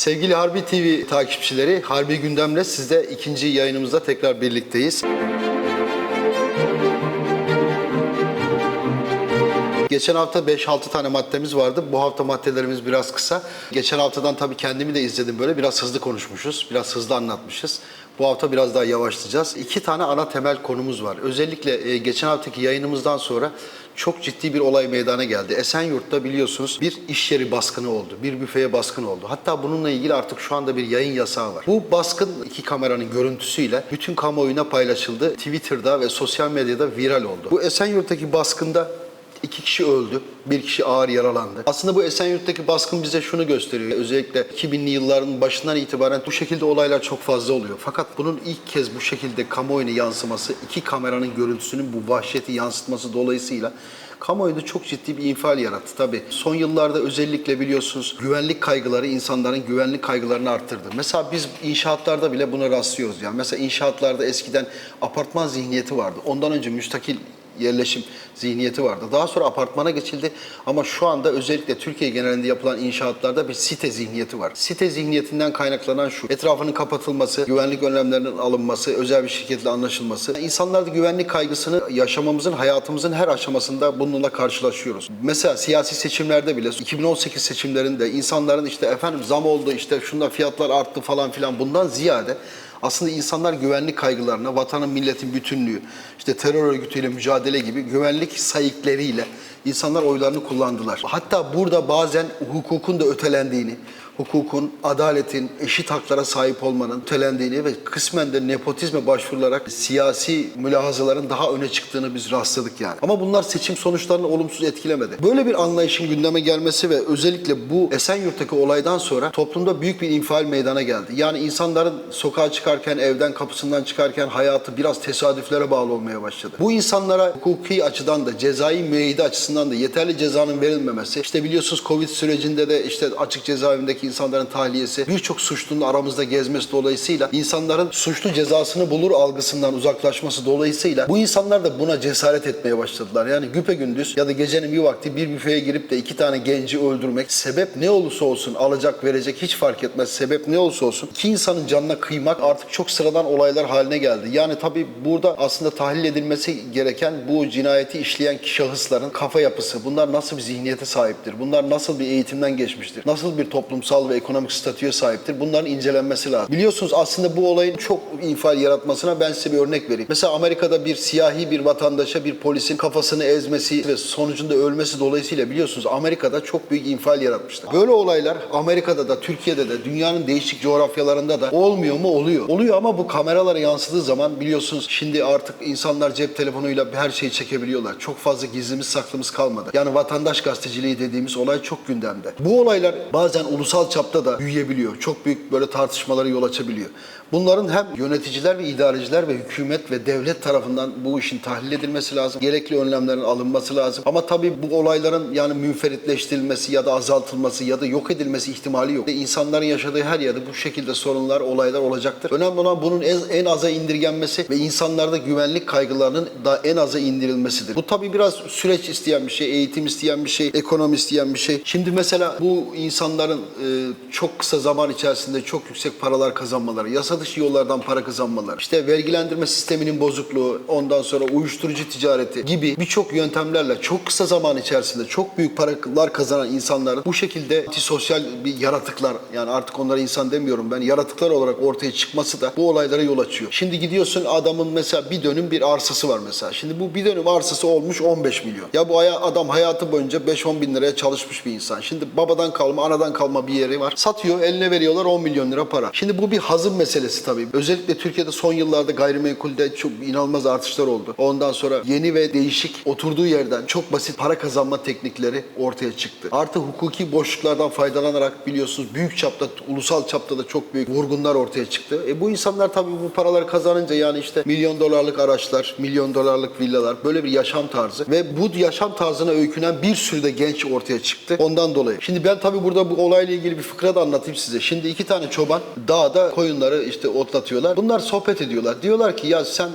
Sevgili Harbi TV takipçileri, Harbi Gündem'le sizde ikinci yayınımızda tekrar birlikteyiz. Geçen hafta 5-6 tane maddemiz vardı. Bu hafta maddelerimiz biraz kısa. Geçen haftadan tabii kendimi de izledim böyle. Biraz hızlı konuşmuşuz, biraz hızlı anlatmışız. Bu hafta biraz daha yavaşlayacağız. İki tane ana temel konumuz var. Özellikle e, geçen haftaki yayınımızdan sonra çok ciddi bir olay meydana geldi. Esenyurt'ta biliyorsunuz bir iş yeri baskını oldu. Bir büfeye baskın oldu. Hatta bununla ilgili artık şu anda bir yayın yasağı var. Bu baskın iki kameranın görüntüsüyle bütün kamuoyuna paylaşıldı. Twitter'da ve sosyal medyada viral oldu. Bu Esenyurt'taki baskında İki kişi öldü, bir kişi ağır yaralandı. Aslında bu Esenyurt'taki baskın bize şunu gösteriyor. Özellikle 2000'li yılların başından itibaren bu şekilde olaylar çok fazla oluyor. Fakat bunun ilk kez bu şekilde kamuoyuna yansıması, iki kameranın görüntüsünün bu vahşeti yansıtması dolayısıyla kamuoyunda çok ciddi bir infial yarattı. Tabii son yıllarda özellikle biliyorsunuz güvenlik kaygıları insanların güvenlik kaygılarını arttırdı. Mesela biz inşaatlarda bile buna rastlıyoruz. Yani mesela inşaatlarda eskiden apartman zihniyeti vardı. Ondan önce müstakil yerleşim zihniyeti vardı. Daha sonra apartmana geçildi ama şu anda özellikle Türkiye genelinde yapılan inşaatlarda bir site zihniyeti var. Site zihniyetinden kaynaklanan şu. Etrafının kapatılması, güvenlik önlemlerinin alınması, özel bir şirketle anlaşılması. İnsanlarda güvenlik kaygısını yaşamamızın, hayatımızın her aşamasında bununla karşılaşıyoruz. Mesela siyasi seçimlerde bile 2018 seçimlerinde insanların işte efendim zam oldu, işte şunda fiyatlar arttı falan filan bundan ziyade aslında insanlar güvenlik kaygılarına, vatanın milletin bütünlüğü, işte terör örgütüyle mücadele gibi güvenlik sayıklarıyla insanlar oylarını kullandılar. Hatta burada bazen hukukun da ötelendiğini, hukukun, adaletin, eşit haklara sahip olmanın ötelendiğini ve kısmen de nepotizme başvurularak siyasi mülahazaların daha öne çıktığını biz rastladık yani. Ama bunlar seçim sonuçlarını olumsuz etkilemedi. Böyle bir anlayışın gündeme gelmesi ve özellikle bu Esenyurt'taki olaydan sonra toplumda büyük bir infial meydana geldi. Yani insanların sokağa çıkarken, evden kapısından çıkarken hayatı biraz tesadüflere bağlı olmaya başladı. Bu insanlara hukuki açıdan da cezai müeyyide açısından da yeterli cezanın verilmemesi, işte biliyorsunuz Covid sürecinde de işte açık cezaevindeki insanların tahliyesi, birçok suçlunun aramızda gezmesi dolayısıyla insanların suçlu cezasını bulur algısından uzaklaşması dolayısıyla bu insanlar da buna cesaret etmeye başladılar. Yani güpegündüz ya da gecenin bir vakti bir büfeye girip de iki tane genci öldürmek, sebep ne olursa olsun alacak verecek hiç fark etmez. Sebep ne olursa olsun iki insanın canına kıymak artık çok sıradan olaylar haline geldi. Yani tabii burada aslında tahlil edilmesi gereken bu cinayeti işleyen şahısların kafa yapısı, bunlar nasıl bir zihniyete sahiptir? Bunlar nasıl bir eğitimden geçmiştir? Nasıl bir toplumsal ve ekonomik statüye sahiptir? Bunların incelenmesi lazım. Biliyorsunuz aslında bu olayın çok infial yaratmasına ben size bir örnek vereyim. Mesela Amerika'da bir siyahi bir vatandaşa bir polisin kafasını ezmesi ve sonucunda ölmesi dolayısıyla biliyorsunuz Amerika'da çok büyük infial yaratmışlar. Böyle olaylar Amerika'da da Türkiye'de de dünyanın değişik coğrafyalarında da olmuyor mu? Oluyor. Oluyor ama bu kameralara yansıdığı zaman biliyorsunuz şimdi artık insanlar cep telefonuyla her şeyi çekebiliyorlar. Çok fazla gizlimiz saklımız kalmadı. Yani vatandaş gazeteciliği dediğimiz olay çok gündemde. Bu olaylar bazen ulusal çapta da büyüyebiliyor. Çok büyük böyle tartışmalara yol açabiliyor. Bunların hem yöneticiler ve idareciler ve hükümet ve devlet tarafından bu işin tahlil edilmesi lazım. Gerekli önlemlerin alınması lazım. Ama tabii bu olayların yani münferitleştirilmesi ya da azaltılması ya da yok edilmesi ihtimali yok. İnsanların yaşadığı her yerde bu şekilde sorunlar, olaylar olacaktır. Önemli olan bunun en, en aza indirgenmesi ve insanlarda güvenlik kaygılarının da en aza indirilmesidir. Bu tabii biraz süreç isteyen bir şey, eğitim isteyen bir şey, ekonomi isteyen bir şey. Şimdi mesela bu insanların e, çok kısa zaman içerisinde çok yüksek paralar kazanmaları, yasa dışı yollardan para kazanmaları, işte vergilendirme sisteminin bozukluğu, ondan sonra uyuşturucu ticareti gibi birçok yöntemlerle çok kısa zaman içerisinde çok büyük paralar kazanan insanların bu şekilde antisosyal bir yaratıklar yani artık onlara insan demiyorum ben yaratıklar olarak ortaya çıkması da bu olaylara yol açıyor. Şimdi gidiyorsun adamın mesela bir dönüm bir arsası var mesela. Şimdi bu bir dönüm arsası olmuş 15 milyon. Ya bu adam hayatı boyunca 5-10 bin liraya çalışmış bir insan. Şimdi babadan kalma, anadan kalma bir yeri var. Satıyor, eline veriyorlar 10 milyon lira para. Şimdi bu bir hazım meselesi tabii. Özellikle Türkiye'de son yıllarda gayrimenkulde çok inanılmaz artışlar oldu. Ondan sonra yeni ve değişik oturduğu yerden çok basit para kazanma teknikleri ortaya çıktı. Artı hukuki boşluklardan faydalanarak biliyorsunuz büyük çapta, ulusal çapta da çok büyük vurgunlar ortaya çıktı. E bu insanlar tabii bu paraları kazanınca yani işte milyon dolarlık araçlar, milyon dolarlık villalar böyle bir yaşam tarzı ve bu yaşam tarzına öykünen bir sürü de genç ortaya çıktı. Ondan dolayı. Şimdi ben tabii burada bu olayla ilgili bir fıkra da anlatayım size. Şimdi iki tane çoban dağda koyunları işte otlatıyorlar. Bunlar sohbet ediyorlar. Diyorlar ki ya sen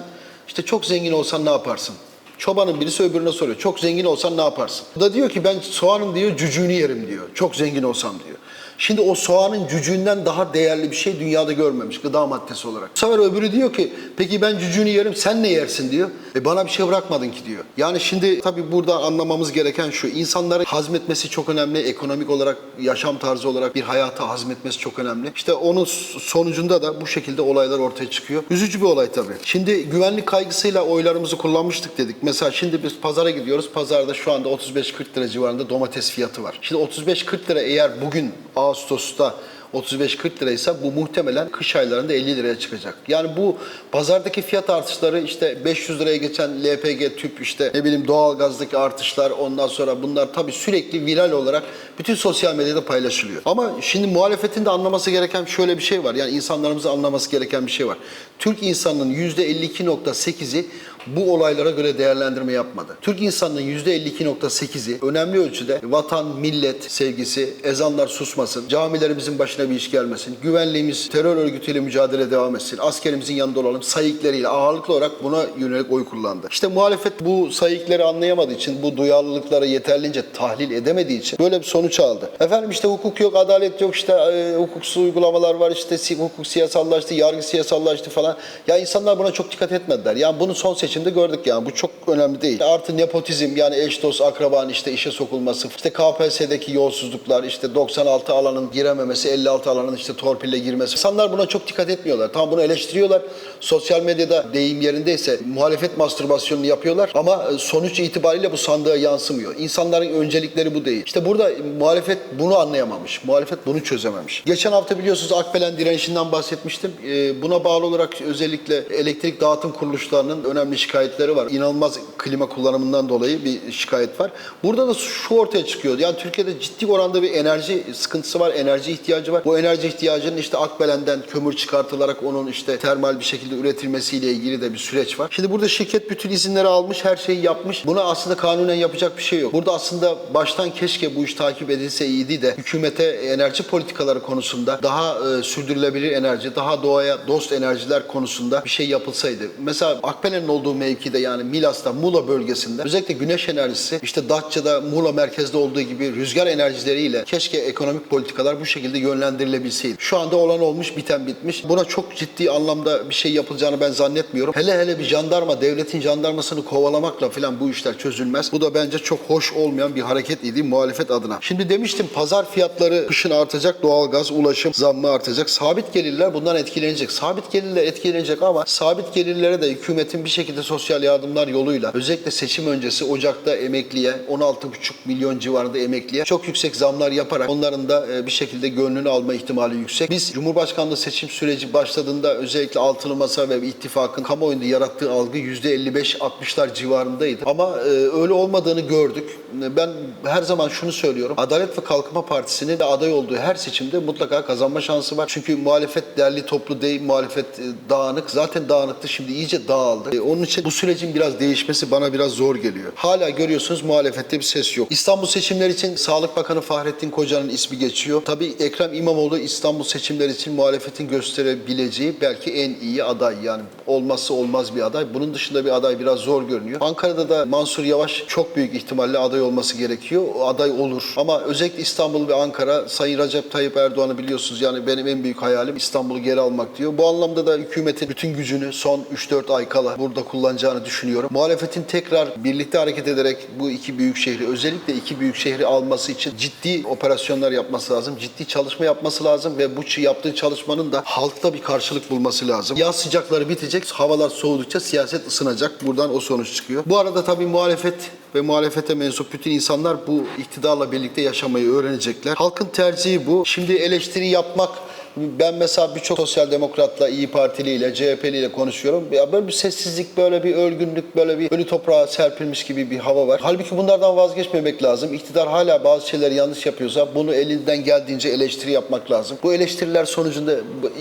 işte çok zengin olsan ne yaparsın? Çobanın birisi öbürüne soruyor. Çok zengin olsan ne yaparsın? O da diyor ki ben soğanın diyor cücüğünü yerim diyor. Çok zengin olsam diyor. Şimdi o soğanın cücüğünden daha değerli bir şey dünyada görmemiş gıda maddesi olarak. Bu sefer öbürü diyor ki peki ben cücüğünü yerim sen ne yersin diyor. E bana bir şey bırakmadın ki diyor. Yani şimdi tabii burada anlamamız gereken şu insanların hazmetmesi çok önemli. Ekonomik olarak, yaşam tarzı olarak bir hayatı hazmetmesi çok önemli. İşte onun sonucunda da bu şekilde olaylar ortaya çıkıyor. Üzücü bir olay tabii. Şimdi güvenlik kaygısıyla oylarımızı kullanmıştık dedik. Mesela şimdi biz pazara gidiyoruz. Pazarda şu anda 35-40 lira civarında domates fiyatı var. Şimdi 35-40 lira eğer bugün Ağustos'ta 35-40 liraysa bu muhtemelen kış aylarında 50 liraya çıkacak. Yani bu pazardaki fiyat artışları işte 500 liraya geçen LPG tüp işte ne bileyim doğalgazdaki artışlar ondan sonra bunlar tabii sürekli viral olarak bütün sosyal medyada paylaşılıyor. Ama şimdi muhalefetin de anlaması gereken şöyle bir şey var. Yani insanlarımızın anlaması gereken bir şey var. Türk insanının %52.8'i bu olaylara göre değerlendirme yapmadı. Türk insanının %52.8'i önemli ölçüde vatan, millet sevgisi, ezanlar susmasın, camilerimizin başına bir iş gelmesin, güvenliğimiz terör örgütüyle mücadele devam etsin, askerimizin yanında olalım sayıklarıyla ağırlıklı olarak buna yönelik oy kullandı. İşte muhalefet bu sayıkları anlayamadığı için, bu duyarlılıkları yeterlince tahlil edemediği için böyle bir sonuç aldı. Efendim işte hukuk yok, adalet yok, işte e, hukuksuz uygulamalar var, işte hukuk siyasallaştı, yargı siyasallaştı falan. Ya insanlar buna çok dikkat etmediler. Yani bunu son seçimde gördük yani bu çok önemli değil. Artı nepotizm yani eş dost akrabanın işte işe sokulması, işte KPSS'deki yolsuzluklar, işte 96 alanın girememesi, 56 alanın işte torpille girmesi. İnsanlar buna çok dikkat etmiyorlar. Tam bunu eleştiriyorlar. Sosyal medyada deyim yerindeyse muhalefet mastürbasyonunu yapıyorlar ama e, sonuç itibariyle bu sandığa yansımıyor. İnsanların öncelikleri bu değil. İşte burada muhalefet bunu anlayamamış. Muhalefet bunu çözememiş. Geçen hafta biliyorsunuz Akbelen direnişinden bahsetmiştim. Ee, Buna bağlı olarak özellikle elektrik dağıtım kuruluşlarının önemli şikayetleri var. İnanılmaz klima kullanımından dolayı bir şikayet var. Burada da şu ortaya çıkıyor. Yani Türkiye'de ciddi oranda bir enerji sıkıntısı var, enerji ihtiyacı var. Bu enerji ihtiyacının işte Akbelen'den kömür çıkartılarak onun işte termal bir şekilde üretilmesiyle ilgili de bir süreç var. Şimdi burada şirket bütün izinleri almış, her şeyi yapmış. Buna aslında kanunen yapacak bir şey yok. Burada aslında baştan keşke bu iş takip edilse iyiydi de hükümete enerji politikaları konusunda daha e, sürdürülebilir enerji, daha doğaya dost enerjiler konusunda bir şey yapılsaydı. Mesela Akbelen'in olduğu mevkide yani Milas'ta, Muğla bölgesinde özellikle güneş enerjisi işte Datça'da, Muğla merkezde olduğu gibi rüzgar enerjileriyle keşke ekonomik politikalar bu şekilde yönlendirilebilseydi. Şu anda olan olmuş, biten bitmiş. Buna çok ciddi anlamda bir şey yapılacağını ben zannetmiyorum. Hele hele bir jandarma, devletin jandarmasını kovalamakla falan bu işler çözülmez. Bu da bence çok hoş olmayan bir hareket idi muhalefet adına. Şimdi demiştim pazar fiyatları kışın artacak, doğalgaz, ulaşım zammı artacak. Sabit gelirler bundan etkilenecek. Sabit gelirler etkilenecek ama sabit gelirlere de hükümetin bir şekilde sosyal yardımlar yoluyla özellikle seçim öncesi Ocak'ta emekliye 16,5 milyon civarında emekliye çok yüksek zamlar yaparak onların da e, bir şekilde gönlünü alma ihtimali yüksek. Biz Cumhurbaşkanlığı seçim süreci başladığında özellikle altılı masa ve ittifakın kamuoyunda yarattığı algı %55-60'lar civarındaydı. Ama e, öyle olmadığını gördük. Ben her zaman şunu söylüyorum. Adalet ve Kalkınma Partisi'nin de aday olduğu her seçimde mutlaka kazanma şansı var. Çünkü muhalefet derli toplu değil, muhalefet e, dağınık. Zaten dağınıktı şimdi iyice dağıldı. Onun için bu sürecin biraz değişmesi bana biraz zor geliyor. Hala görüyorsunuz muhalefette bir ses yok. İstanbul seçimleri için Sağlık Bakanı Fahrettin Koca'nın ismi geçiyor. Tabii Ekrem İmamoğlu İstanbul seçimleri için muhalefetin gösterebileceği belki en iyi aday. Yani olmazsa olmaz bir aday. Bunun dışında bir aday biraz zor görünüyor. Ankara'da da Mansur Yavaş çok büyük ihtimalle aday olması gerekiyor. O aday olur. Ama özellikle İstanbul ve Ankara Sayın Recep Tayyip Erdoğan'ı biliyorsunuz yani benim en büyük hayalim İstanbul'u geri almak diyor. Bu anlamda da hükümetin bütün gücünü son 3-4 ay kala burada kullanacağını düşünüyorum. Muhalefetin tekrar birlikte hareket ederek bu iki büyük şehri özellikle iki büyük şehri alması için ciddi operasyonlar yapması lazım. Ciddi çalışma yapması lazım ve bu yaptığı çalışmanın da halkta bir karşılık bulması lazım. Yaz sıcakları bitecek, havalar soğudukça siyaset ısınacak. Buradan o sonuç çıkıyor. Bu arada tabii muhalefet ve muhalefete mensup bütün insanlar bu iktidarla birlikte yaşamayı öğrenecekler. Halkın tercihi bu. Şimdi eleştiri yapmak ben mesela birçok sosyal demokratla, İyi Partiliyle, CHP'liyle konuşuyorum. Ya böyle bir sessizlik, böyle bir örgünlük, böyle bir ölü toprağa serpilmiş gibi bir hava var. Halbuki bunlardan vazgeçmemek lazım. İktidar hala bazı şeyleri yanlış yapıyorsa bunu elinden geldiğince eleştiri yapmak lazım. Bu eleştiriler sonucunda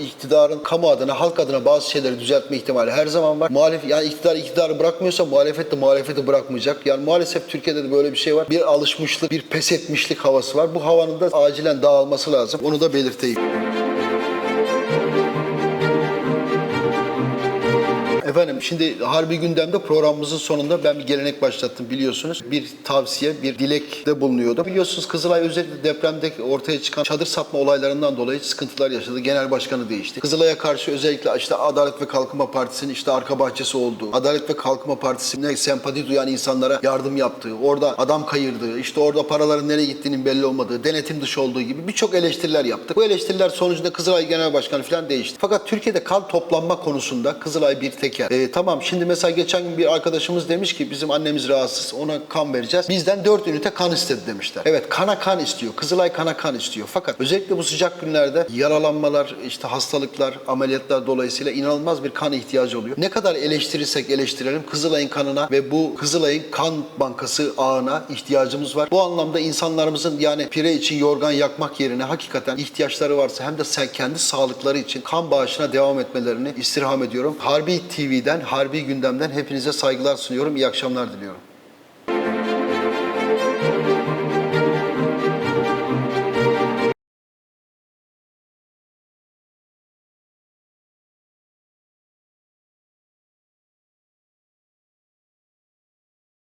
iktidarın kamu adına, halk adına bazı şeyleri düzeltme ihtimali her zaman var. Muhalef, yani iktidar iktidarı bırakmıyorsa muhalefet de muhalefeti bırakmayacak. Yani maalesef Türkiye'de de böyle bir şey var. Bir alışmışlık, bir pes etmişlik havası var. Bu havanın da acilen dağılması lazım. Onu da belirteyim. Thank you. Efendim şimdi Harbi Gündem'de programımızın sonunda ben bir gelenek başlattım biliyorsunuz. Bir tavsiye, bir dilekte bulunuyordum. Biliyorsunuz Kızılay özellikle depremde ortaya çıkan çadır satma olaylarından dolayı sıkıntılar yaşadı. Genel başkanı değişti. Kızılay'a karşı özellikle işte Adalet ve Kalkınma Partisi'nin işte arka bahçesi olduğu, Adalet ve Kalkınma Partisi'ne sempati duyan insanlara yardım yaptığı, orada adam kayırdığı, işte orada paraların nereye gittiğinin belli olmadığı, denetim dışı olduğu gibi birçok eleştiriler yaptık. Bu eleştiriler sonucunda Kızılay Genel Başkanı falan değişti. Fakat Türkiye'de kan toplanma konusunda Kızılay bir teker. Ee, tamam şimdi mesela geçen gün bir arkadaşımız demiş ki bizim annemiz rahatsız ona kan vereceğiz. Bizden 4 ünite kan istedi demişler. Evet kana kan istiyor. Kızılay kana kan istiyor. Fakat özellikle bu sıcak günlerde yaralanmalar, işte hastalıklar, ameliyatlar dolayısıyla inanılmaz bir kan ihtiyacı oluyor. Ne kadar eleştirirsek eleştirelim Kızılay'ın kanına ve bu Kızılay'ın kan bankası ağına ihtiyacımız var. Bu anlamda insanlarımızın yani pire için yorgan yakmak yerine hakikaten ihtiyaçları varsa hem de sen kendi sağlıkları için kan bağışına devam etmelerini istirham ediyorum. Harbi TV'den, Harbi Gündem'den hepinize saygılar sunuyorum. İyi akşamlar diliyorum.